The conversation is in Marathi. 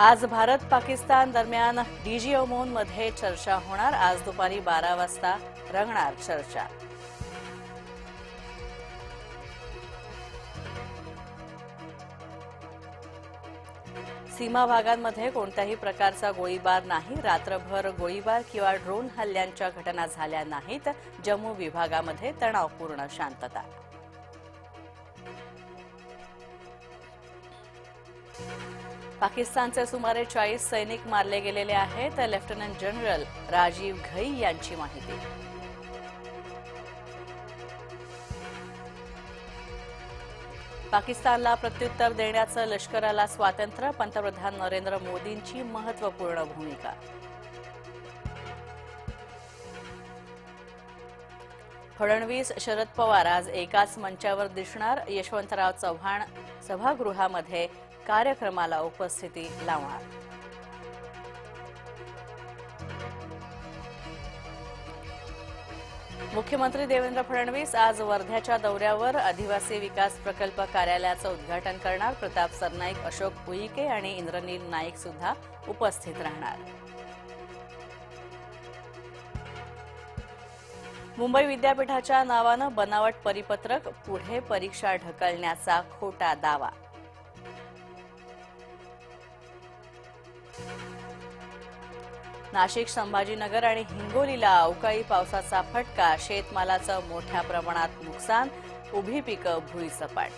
आज भारत पाकिस्तान दरम्यानमध्ये चर्चा होणार. आज दुपारी बारा वाजता रंगणार चर्चा. सीमा भागांमध्ये कोणत्याही प्रकारचा गोळीबार नाही. रात्रभर गोळीबार किंवा ड्रोन हल्ल्यांच्या घटना झाल्या नाहीत. जम्मू विभागामध्ये तणावपूर्ण शांतता. पाकिस्तानचे सुमारे चाळीस सैनिक मारले गेलेले आहेत लेफ्टनंट जनरल राजीव घई यांची माहिती. पाकिस्तानला प्रत्युत्तर देण्याचं लष्कराला स्वातंत्र्य पंतप्रधान नरेंद्र मोदींची महत्त्वपूर्ण भूमिका. फडणवीस शरद पवार आज एकाच मंचावर दिसणार. यशवंतराव चव्हाण सभागृहामध्ये कार्यक्रमाला उपस्थिती लावणार. मुख्यमंत्री देवेंद्र फडणवीस आज वर्ध्याच्या दौऱ्यावर आदिवासी विकास प्रकल्प कार्यालयाचं उद्घाटन करणार. प्रताप सरनाईक अशोक उईके आणि इंद्रनील नाईक सुद्धा उपस्थित राहणार. मुंबई विद्यापीठाच्या नावानं बनावट परिपत्रक पुढे परीक्षा ढकलण्याचा खोटा दावा. नाशिक संभाजीनगर आणि हिंगोलीला अवकाळी पावसाचा फटका शेतमालाचं मोठ्या प्रमाणात नुकसान उभी पिकं भुईसपाट.